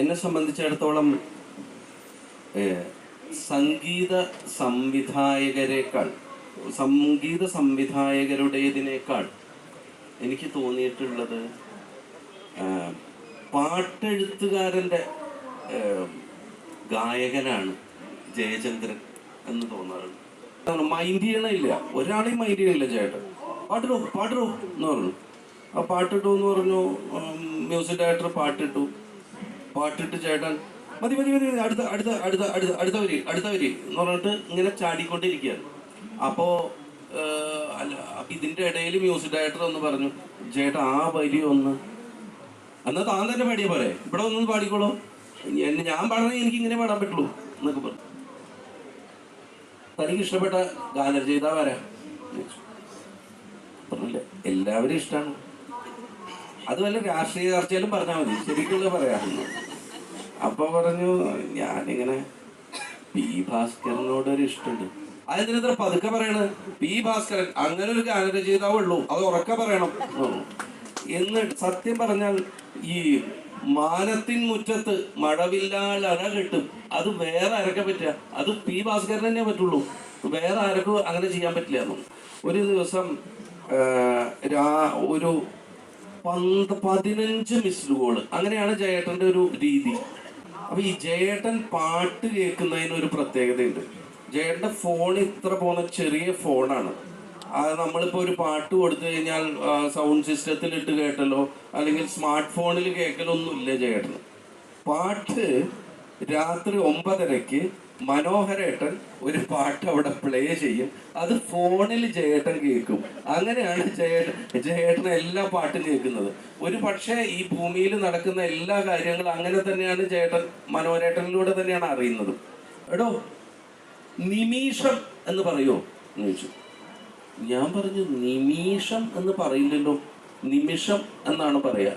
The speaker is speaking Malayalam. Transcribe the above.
എന്നെ സംബന്ധിച്ചിടത്തോളം സംഗീത സംവിധായകരെക്കാൾ സംഗീത സംവിധായകരുടേതിനേക്കാൾ എനിക്ക് തോന്നിയിട്ടുള്ളത് പാട്ടെഴുത്തുകാരന്റെ ഗായകനാണ് ജയചന്ദ്രൻ എന്ന് തോന്നാറുണ്ട്. മൈൻഡ് ചെയ്യണില്ല ഒരാളെയും മൈൻഡ് ചേട്ടൻ. പാട്ടിടൂ പാട്ടിടൂ എന്ന് പറഞ്ഞു. ആ പാട്ടിട്ടു എന്ന് പറഞ്ഞു മ്യൂസിക് ഡയറക്ടർ പാട്ടിട്ടു. പാട്ടിട്ട് ചേട്ടൻ മതി മതി മതി അടുത്ത അടുത്ത അടുത്ത അടുത്ത അടുത്ത വരി അടുത്ത വരി എന്ന് പറഞ്ഞിട്ട് ഇങ്ങനെ ചാടിക്കൊണ്ടിരിക്കുകയാണ്. അപ്പോ ഏഹ്, അല്ല അപ്പൊ ഇതിന്റെ ഇടയിൽ മ്യൂസിക് ഡയറക്ടർ ഒന്ന് പറഞ്ഞു ചേട്ടാ ആ വരി ഒന്ന് എന്നാൽ താൻ തന്നെ പാടിയ പോലെ ഇവിടെ ഒന്നും പാടിക്കോളൂ. എന്നെ ഞാൻ പാടണേ എനിക്ക് ഇങ്ങനെ പാടാൻ പറ്റുള്ളൂ എന്നൊക്കെ പറഞ്ഞു. തനിക്ക് ഇഷ്ടപ്പെട്ട ഗാനരചയിതാവാരാ പറഞ്ഞില്ല എല്ലാവരും ഇഷ്ടമാണ് അതുപോലെ രാഷ്ട്രീയ ചർച്ചയിലും പറഞ്ഞാൽ മതി ശരിക്കുള്ള പറയാമെന്ന് അപ്പൊ പറഞ്ഞു ഞാനിങ്ങനെ പി ഭാസ്കരനോട് ഒരു ഇഷ്ടമുണ്ട്. അതിനെതിരെ പതുക്കെ പറയണ്? പി ഭാസ്കരൻ അങ്ങനെ ഒരു ഗാനരചയിതാവേ ഉള്ളൂ. അത് ഉറക്കെ പറയണം. എന്ന് സത്യം പറഞ്ഞാൽ ഈ മാനത്തിൻ മുറ്റത്ത് മഴവില്ലാൽ അര കിട്ടും. അത് വേറെ ആരൊക്കെ പറ്റുക? അത് പി ഭാസ്കരൻ തന്നെ പറ്റുള്ളൂ. വേറെ ആർക്കും അങ്ങനെ ചെയ്യാൻ പറ്റില്ല എന്ന്. ഒരു ദിവസം രാ- ഒരു പന്ത് പതിനഞ്ച് മിസ്ഡ് കോൾ അങ്ങനെയാണ് ജയേട്ടന്റെ ഒരു രീതി. അപ്പൊ ഈ ജയേട്ടൻ പാട്ട് കേൾക്കുന്നതിന് ഒരു പ്രത്യേകതയുണ്ട്. ജയേട്ടന്റെ ഫോൺ ഇത്ര പോകുന്ന ചെറിയ ഫോണാണ് അത് നമ്മളിപ്പോ ഒരു പാട്ട് കൊടുത്തു കഴിഞ്ഞാൽ സൗണ്ട് സിസ്റ്റത്തിൽ ഇട്ട് കേട്ടല്ലോ അല്ലെങ്കിൽ സ്മാർട്ട് ഫോണിൽ കേൾക്കലൊന്നും ഇല്ല പാട്ട് രാത്രി ഒമ്പതരയ്ക്ക് മനോഹരേട്ടൻ ഒരു പാട്ട് അവിടെ പ്ലേ ചെയ്യും. അത് ഫോണിൽ ജയേട്ടൻ കേൾക്കും. അങ്ങനെയാണ് ജയേട്ടൻ ജയേട്ടൻ എല്ലാ പാട്ടും കേൾക്കുന്നത്. ഒരു പക്ഷേ ഈ ഭൂമിയിൽ നടക്കുന്ന എല്ലാ കാര്യങ്ങളും അങ്ങനെ തന്നെയാണ് ജയേട്ടൻ മനോഹരേട്ടനിലൂടെ തന്നെയാണ് അറിയുന്നത്. എടോ നിമീഷം എന്ന് പറയുമോ എന്ന് ചോദിച്ചു. ഞാൻ പറഞ്ഞു നിമീഷം എന്ന് പറയില്ലല്ലോ. നിമിഷം എന്നാണ് പറയാ